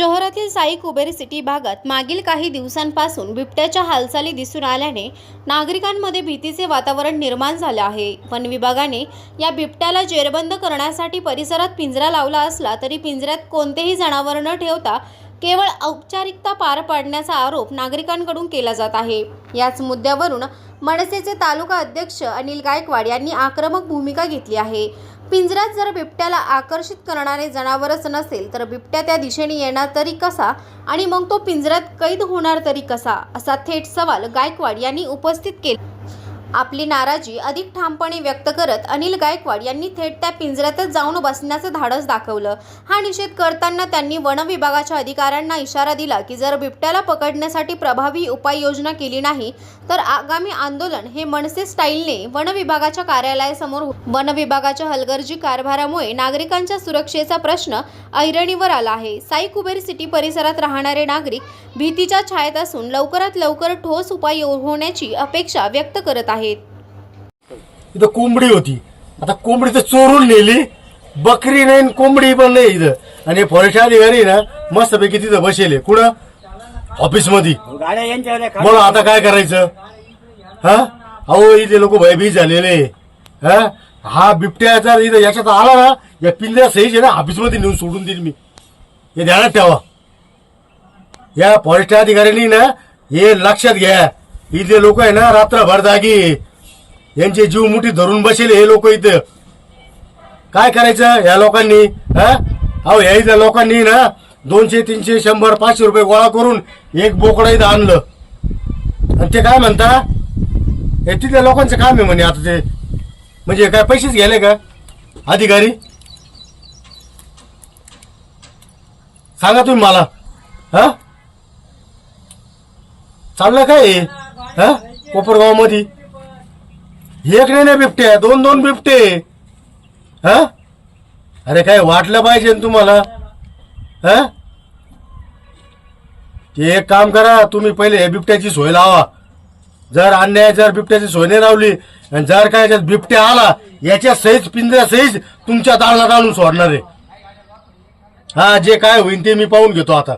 शहरातील साई कुबेर सिटी भागात मागील काही दिवसांपासून बिबट्याच्या हालचाली दिसून आल्याने नागरिकांमध्ये भीतीचे वातावरण निर्माण झाले आहे. वन विभागाने या बिबट्याला जेरबंद करण्यासाठी परिसरात पिंजरा लावला असला तरी पिंजऱ्यात कोणतेही जनावर न ठेवता केवळ औपचारिकता पार पाडण्याचा आरोप नागरिकांकडून केला जात आहे. याच मुद्द्यावरून मनसेचे तालुका अध्यक्ष अनिल गायकवाड यांनी आक्रमक भूमिका घेतली आहे. पिंजऱ्यात जर बिबट्याला आकर्षित करणारे जनावरच नसेल तर बिबट्या त्या दिशेने येणार तरी कसा? आणि मग तो पिंजऱ्यात कैद होणार तरी कसा? असा थेट सवाल गायकवाड यांनी उपस्थित केला. आपली नाराजी अधिक ठामपणे व्यक्त करत अनिल गायकवाड यांनी थेट त्या पिंजऱ्यातच जाऊन बसण्याचं धाडस दाखवलं. हा निषेध करताना त्यांनी वनविभागाच्या अधिकाऱ्यांना इशारा दिला की जर बिबट्याला पकडण्यासाठी प्रभावी उपाययोजना केली नाही तर आगामी आंदोलन हे मनसे स्टाईलने वनविभागाच्या कार्यालयासमोर वनविभागाच्या वन विभागाच्या हलगर्जी कारभारामुळे नागरिकांच्या सुरक्षेचा प्रश्न ऐरणीवर आला आहे. साई कुबेर सिटी परिसरात राहणारे नागरिक भीतीच्या छायेत असून लवकरात लवकर ठोस उपाय होण्याची अपेक्षा व्यक्त करत आहेत. इथं कोंबडी होती. आता कोंबडी तर चोरून नेली. बकरी नाही कोंबडी पण नाही इथं. आणि फॉरेस्ट अधिकारी ना मस्तपैकी तिथं बसेले कुठं? ऑफिसमध्ये. मग आता काय करायचं? हा? अहो इथे लोक भयभीत झालेले. हा? हा बिबट्या जर इथं याच्यात आला ना या पिंजऱ्या सहीच आहे ना ऑफिसमध्ये नेऊन सोडून देईल मी. हे ध्यानात ठेवा. या फॉरेस्ट अधिकाऱ्यांनी ना हे लक्षात घ्या. इथले लोक आहे ना रात्रभर जागी. यांचे जीव मुठी धरून बसेल हे लोक इथं. काय करायचं या लोकांनी हा? अहो या इथल्या लोकांनी ना दोनशे तीनशे शंभर पाचशे रुपये गोळा करून एक बोकडा इथं आणलं. आणि ते काय म्हणता? हे तिथल्या लोकांचं काम आहे म्हणे आता ते. म्हणजे काय पैसेच घ्यायले का? अधिकारी? सांगा तुम्ही मला. हा? चाललं काय हा? कोपरगावमध्ये एक नाही ना बिबटे दोन दोन बिबटे. हा? अरे काय वाटलं पाहिजे ना तुम्हाला? हा? ते एक काम करा तुम्ही पहिले बिबट्याची सोय लावा. जर अन्याय जर बिबट्याची सोय नाही लावली आणि जर काय याच्यात बिबट्या आला याच्या सहीच पिंजऱ्या सहीच तुमच्या दाळात आणून सोडणार आहे. हा जे काय होईल ते मी पाहून घेतो आता.